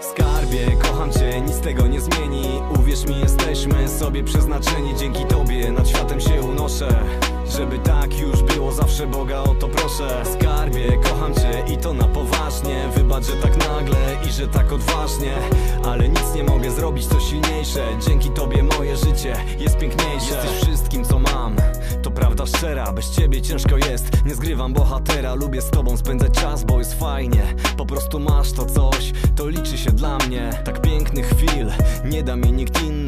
Skarbie, kocham cię, nic tego nie zmieni. Uwierz mi, jesteśmy sobie przeznaczeni. Dzięki tobie nad światem się unoszę. Żeby tak już było zawsze Boga o to proszę. Skarbie, kocham cię i to na poważnie. Wybacz, że tak nagle i że tak odważnie. Ale nic nie mogę zrobić, to silniejsze. Dzięki tobie moje życie jest piękniejsze. Jesteś prawda szczera, bez ciebie ciężko jest. Nie zgrywam bohatera, lubię z tobą spędzać czas, bo jest fajnie. Po prostu masz to coś, to liczy się dla mnie. Tak pięknych chwil, nie da mi nikt inny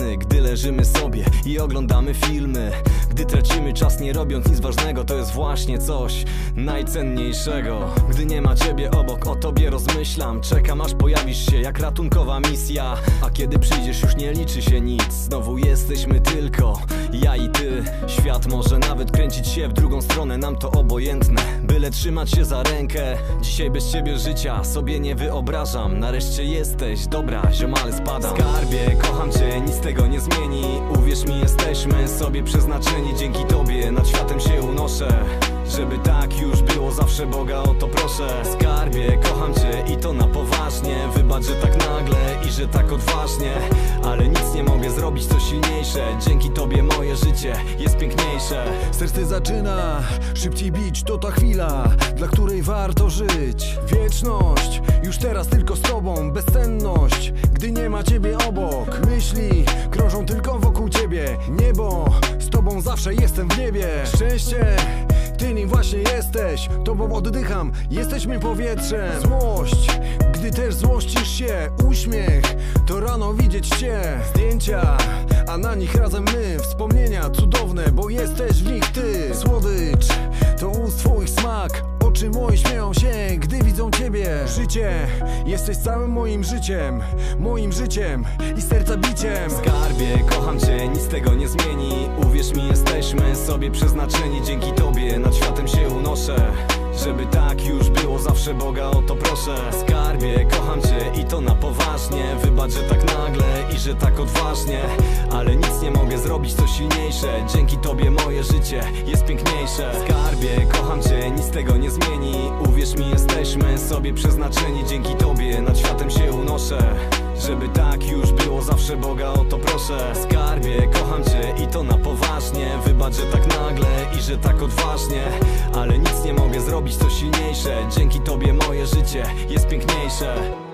leżymy sobie i oglądamy filmy. Gdy tracimy czas nie robiąc nic ważnego To jest właśnie coś najcenniejszego. Gdy nie ma ciebie obok, o tobie rozmyślam. Czekam aż pojawisz się jak ratunkowa misja. A kiedy przyjdziesz już nie liczy się nic. Znowu jesteśmy tylko ja i ty. Świat może nawet kręcić się w drugą stronę Nam to obojętne, byle trzymać się za rękę Dzisiaj bez ciebie życia sobie nie wyobrażam. Nareszcie jesteś, dobra, ziomale spadam. Skarbie, kocham cię, nic tego nie zmieni Uwierz mi, jesteśmy sobie przeznaczeni. Dzięki tobie nad światem się unoszę. Żeby tak już było zawsze Boga o to proszę. Skarbie, kocham cię i to na poważnie. Wybacz, że tak nagle i że tak odważnie. Ale nic nie mogę zrobić, to silniejsze. Dzięki tobie moje życie jest piękniejsze Serce zaczyna szybciej bić, to ta chwila, dla której warto żyć. Wieczność, już teraz tylko z tobą, bezcenność, gdy nie ma ciebie obok. Myśli krążą tylko wokół ciebie, niebo, z tobą zawsze jestem w niebie. Szczęście, ty nim właśnie jesteś, tobą oddycham, jesteśmy powietrzem. Złość, gdy też złościsz się, uśmiech, rano widzieć cię. Zdjęcia, a na nich razem my, wspomnienia cudowne, bo jesteś w nich ty. Słodycz, to ust twoich smak, oczy moje śmieją się, gdy widzą ciebie. Życie, jesteś całym moim życiem, moim życiem i serca biciem. Skarbie, kocham cię, nic tego nie zmieni Uwierz mi, jesteśmy sobie przeznaczeni Dzięki tobie nad światem się unoszę żeby tak już zawsze Boga o to proszę. Skarbie, kocham cię i to na poważnie. Wybacz, że tak nagle i że tak odważnie. Ale nic nie mogę zrobić, to silniejsze. Dzięki tobie moje życie jest piękniejsze. Skarbie, kocham cię, nic tego nie zmieni. Uwierz mi, jesteśmy sobie przeznaczeni. Dzięki tobie nad światem się unoszę. Żeby tak już było zawsze Boga o to proszę Kocham cię i to na poważnie. Wybacz, że tak nagle i że tak odważnie. Ale nic nie mogę zrobić, to silniejsze. Dzięki tobie moje życie jest piękniejsze